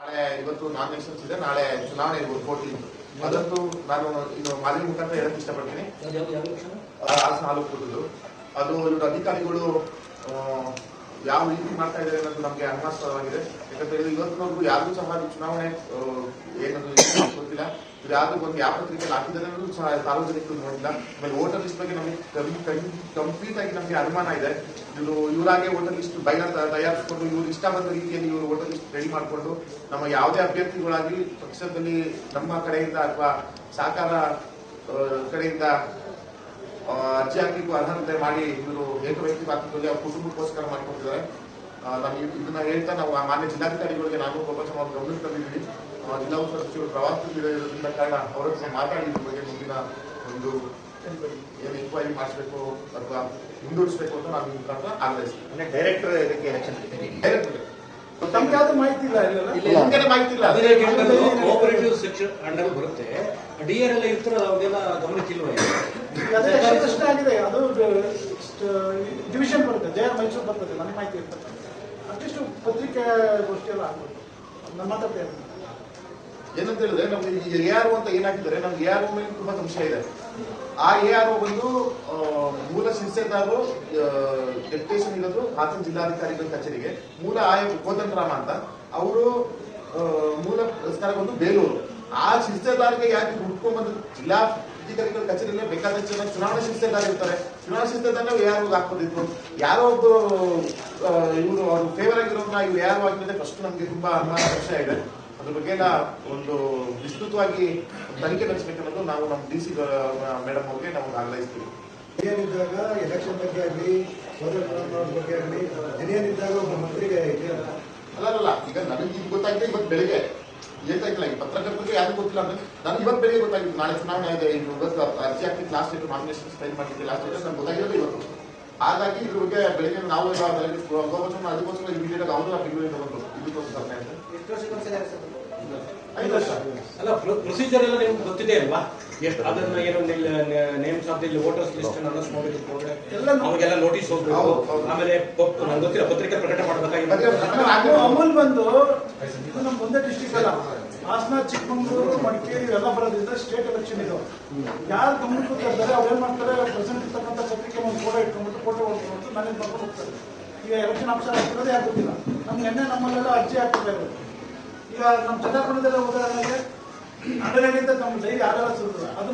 ನಾಳೆ ಇವತ್ತು ನಾಮಿನೇಷನ್ಸ್ ಇದೆ. ನಾಳೆ ಚುನಾವಣೆ ಇರ್ಬೋದು ಕೋಟಿ. ಅದಂತೂ ನಾನು ಇದು ಮಾಧ್ಯಮ ಮುಖಾಂತರ ಹೇಳಕ್ ಇಷ್ಟಪಡ್ತೀನಿ. ಹಾಸನ ಹಾಲು ಕೊಟ್ಟದ್ದು ಅದು ಇವರು ಅಧಿಕಾರಿಗಳು ಯಾವ ರೀತಿ ಮಾಡ್ತಾ ಇದ್ದಾರೆ ಅನ್ನೋದು ನಮಗೆ ಅನುಮಾಸ್ಪದವಾಗಿದೆ ಯಾಕಂತ ಇವತ್ತಿನವರೆಗೂ ಯಾರು ಸಹ ಚುನಾವಣೆ ಏನದು ಗೊತ್ತಿಲ್ಲ. ಯಾರು ಒಂದು ಯಾವ ಪತ್ರಿಕೆಯಲ್ಲಿ ಹಾಕಿದ್ದಾರೆ ಸಹ ಸಾರ್ವಜನಿಕರು ನೋಡಿಲ್ಲ ಆಮೇಲೆ ವೋಟರ್ ಲಿಸ್ಟ್ ಬಗ್ಗೆ ನಮಗೆ ಕಂಪ್ಲೀಟ್ ಆಗಿ ನಮಗೆ ಅನುಮಾನ ಇದೆ. ಇವರು ಇವರಾಗೆ ವೋಟರ್ ಲಿಸ್ಟ್ ಬೈನ ತಯಾರಿಸಿಕೊಂಡು ಇವರು ಇಷ್ಟ ಬಂದ ರೀತಿಯಲ್ಲಿ ಇವರು ವೋಟರ್ ಲಿಸ್ಟ್ ರೆಡಿ ಮಾಡಿಕೊಂಡು ನಮ್ಮ ಯಾವುದೇ ಅಭ್ಯರ್ಥಿಗಳಾಗಿ ಪಕ್ಷದಲ್ಲಿ ನಮ್ಮ ಕಡೆಯಿಂದ ಅಥವಾ ಸಹಕಾರ ಕಡೆಯಿಂದ ಅರ್ಜಿ ಹಾಕಲಿಕ್ಕೂ ಅರ್ಹತೆ ಮಾಡಿ ಇವರು ಏಕವ್ಯಕ್ತಿ ಪಾತ್ರದಲ್ಲಿ ಅವ್ರ ಕುಟುಂಬಕ್ಕೋಸ್ಕರ ಮಾಡಿಕೊಟ್ಟಿದ್ದಾರೆ. ನಾವು ನಾನು ಇದನ್ನ ಹೇಳ್ತಾ ನಾವು ಆ ಮಾನ್ಯ ಜಿಲ್ಲಾಧಿಕಾರಿಗಳಿಗೆ ನಾನು ಪ್ರಪಂಚ ಗಮನಕ್ಕೆ ಜಿಲ್ಲಾ ಉಸ್ತುವಾರಿ ಸಚಿವರು ಪ್ರವಾಸದಲ್ಲಿರೋದ್ರಿಂದ ಕಾರಣ ಅವರ ಹತ್ರ ಮಾತಾಡಿ ಇದ್ರ ಬಗ್ಗೆ ಮುಂದಿನ ಒಂದು ಏನು ಎಂಕ್ವೈರಿ ಮಾಡಿಸ್ಬೇಕು ಅಥವಾ ಮುಂದೂಡಿಸ್ಬೇಕು ಅಂತ ನಾನು ಮುಖಾಂತರ ಆಗ್ರಹಿಸ್ತೀನಿ. ಅಂದ್ರೆ ಡೈರೆಕ್ಟರ್ ಇದಕ್ಕೆ ಎಲೆಕ್ಷನ್. ತಮ್ಗೆ ಯಾವ್ದು ಮಾಹಿತಿ ಇಲ್ಲ ಇಲ್ಲ ಮಾಹಿತಿ ಇಲ್ಲ. ಕೋಆಪರೇಟಿವ್ ಸೆಕ್ಷನ್ ಅಂಡರ್ ಬರುತ್ತೆ. ಡಿ ಆರ್ ಎಲ್ಲ ಇರ್ತಾರೆ ಅವ್ರಿಗೆಲ್ಲ ಗಮನಕ್ಕಿಲ್ವ ಎಷ್ಟೇ ಆಗಿದೆ ಅದು ಡಿವಿಷನ್ ಬರುತ್ತೆ ಜೆ ಆರ್ ಮೈಸೂರು ಬರ್ತದೆ ನನಗೆ ಮಾಹಿತಿ ಇರ್ತದೆ. ಅಟ್ಲೀಸ್ಟ್ ಪತ್ರಿಕೆ ಗೋಷ್ಠಿ ಎಲ್ಲ ಆಗ್ಬೋದು. ನಮ್ಮ ಮಾತಾಡ್ತಾ ಏನಂತ ಹೇಳಿದ್ರೆ ನಮ್ಗೆ ಈಗ ಎ ಆರ್ ಅಂತ ಏನಾಗಿದ್ದಾರೆ ನಮ್ಗೆ ಎ ಆರ್ ಮೇಲೆ ತುಂಬಾ ಸಂಶಯ ಇದೆ. ಆ ಎ ಆರ್ ಬಂದು ಮೂಲ ಸಂಸ್ಥೆದಾರರು ಡೆಪ್ಯುಟೇಷನ್ ಇರೋದು ಹಾಸನ ಜಿಲ್ಲಾಧಿಕಾರಿಗಳ ಕಚೇರಿಗೆ ಮೂಲ ಆಯ ಕೋದಂಡರಾಮ ಅಂತ ಅವರು ಮೂಲ ಸ್ಥಳ ಬಂದು ಬೇಲೂರು. ಆ ಶಿರ್ಸೇದಾರ್ಗೆ ಯಾಕೆ ಹುಡ್ಕೊಂಡ್ ಬಂದು ಜಿಲ್ಲಾ ಅಧಿಕಾರಿಗಳ ಕಚೇರಿಯಲ್ಲೇ ಬೇಕಾದಷ್ಟು ಜನ ಚುನಾವಣಾ ಶಿರ್ಸೇದಾರ ಇರ್ತಾರೆ. ಚುನಾವಣಾ ಶಿರ್ಸೇದಾರನ ಯಾರು ಹಾಕ್ಬೋದಿತ್ತು ಯಾರೋ ಒಬ್ಬರು ಇವರು ಅವರು ಫೇವರ್ ಆಗಿರೋದನ್ನ ಇವ್ರು ಯಾರು ಆಗಿದ್ರೆ ಫಸ್ಟ್ ನಮಗೆ ತುಂಬಾ ಅನುಮಾನ ಸಂಶಯ ಇದೆ. ಅದ್ರ ಬಗ್ಗೆ ಎಲ್ಲ ಒಂದು ವಿಸ್ತೃತವಾಗಿ ತನಿಖೆ ನಡೆಸಬೇಕನ್ನೋದು ನಾವು ನಮ್ಮ ಡಿ ಸಿ ಮೇಡಮ್ ಅವ್ರಿಗೆ ನಾವು ಆಗ್ರಹಿಸ್ತೀವಿ. ಏನಿದ್ದಾಗ ಎಲೆಕ್ಷನ್ ಬಗ್ಗೆ ಆಗಲಿ ಬಗ್ಗೆ ಆಗಲಿ ಏನಿದ್ದಾಗ ಒಬ್ಬ ಮಂತ್ರಿಗೆ ಅಲ್ಲ ಅಲ್ಲ ಈಗ ನನಗೆ ಇದು ಗೊತ್ತಾಗಿದೆ ಇವತ್ತು ಬೆಳಿಗ್ಗೆ. ಏನಾಯ್ತಿಲ್ಲ ಈ ಪತ್ರಕರ್ತರಿಗೆ ಯಾರು ಗೊತ್ತಿಲ್ಲ ಅಂದ್ರೆ ನನಗೆ ಇವತ್ತು ಬೆಳಿಗ್ಗೆ ಗೊತ್ತಾಗಿತ್ತು ನಾಳೆ ಚುನಾವಣೆ ಇದೆ ಇವತ್ತು ಅರ್ಜಿ ಹಾಕಿ ಲಾಸ್ಟ್ ಡೇಟ್ ನಾಮಿನೇಷನ್ ಫೈಲ್ ಮಾಡಿದ್ದೆ ಲಾಸ್ಟ್ ಡೇಟ್ ನನಗೆ ಗೊತ್ತಾಗಿರೋದು ಇವತ್ತು. ಹಾಗಾಗಿ ಇದ್ರ ಬಗ್ಗೆ ಬೆಳಿಗ್ಗೆ ನಾವು ಅದಕ್ಕೋಸ್ಕರ ಇಮಿಡಿಯೇಟ್ ಆಗಿ ಅವರು ಬೆಂಗಳೂರಿಗೆ ತಗೊಂಡು ಇದಕ್ಕೋಸ್ಕರ ಐದು ವರ್ಷ. ಅಲ್ಲ ಪ್ರೊಸೀಜರ್ ಎಲ್ಲ ನಿಮ್ಗೆ ಗೊತ್ತಿದೆ ಅಲ್ವಾ? ಎಷ್ಟು ಅದನ್ನ ಏನೋ names of the voters list announce ಮಾಡಬೇಕು ಅವ್ರಿಗೆಲ್ಲ ನೋಟಿಸ್ ಹೋಗ್ಬೇಕು. ಆಮೇಲೆ ಪಪ್- ನಂಗೆ ಗೊತ್ತಿಲ್ಲ ಪತ್ರಿಕೆ ಪ್ರಕಟ ಮತ್ತೆ ಮಾಡ್ಬೇಕಾಗಿ ಅಮೂಲ್ ಬಂದು ಇದು ನಮ್ಮ ಒಂದೇ ಡಿಸ್ಟಿಕ್ ಅಲ್ಲ. ಹಾಸನ ಚಿಕ್ಕಮಗಳೂರು ಮಡಿಕೇರಿ ಎಲ್ಲ ಬರೋದ್ರಿಂದ ಸ್ಟೇಟ್ ಎಲೆಕ್ಷನ್ ಇದು. ಯಾರು ಗಮನಕ್ಕೆ ತರ್ತಾರೆ ಅವ್ರು ಏನ್ ಮಾಡ್ತಾರೆ ಪ್ರೆಸೆಂಟ್ ಇರ್ತಕ್ಕಂಥ ಪತ್ರಿಕೆ ಒಂದು ಫೋಟೋ ಇಟ್ಕೊಂಡ್ಬಿಟ್ಟು ಫೋಟೋ ಹೊಡ್ಕೊಂಡು ನಾನೇನು ಮಾಡ್ಕೊಂಡು ಹೋಗ್ತಾರೆ. ಈಗ ಎಲೆಕ್ಷನ್ ಆಫೀಸರ್ ಆಗ್ತಿರೋದೇ ಯಾರು ಗೊತ್ತಿಲ್ಲ. ನಮ್ಗೆ ನಿನ್ನೆ ನಮ್ಮಲ್ಲೆಲ್ಲ ಅರ್ಜಿ ಹಾಕ್ತಿದ್ದಾರೆ ನಮ್ಮ ಚಂದ್ರಪುರದಲ್ಲ ಉದಾಹರಣೆಗೆ ಅಂಡರ್ಗ್ರೌಂಡ್ ನಮ್ಮ ಡೈಲಿ ಆಧಾರ ಸಿಗುತ್ತದೆ ಅದು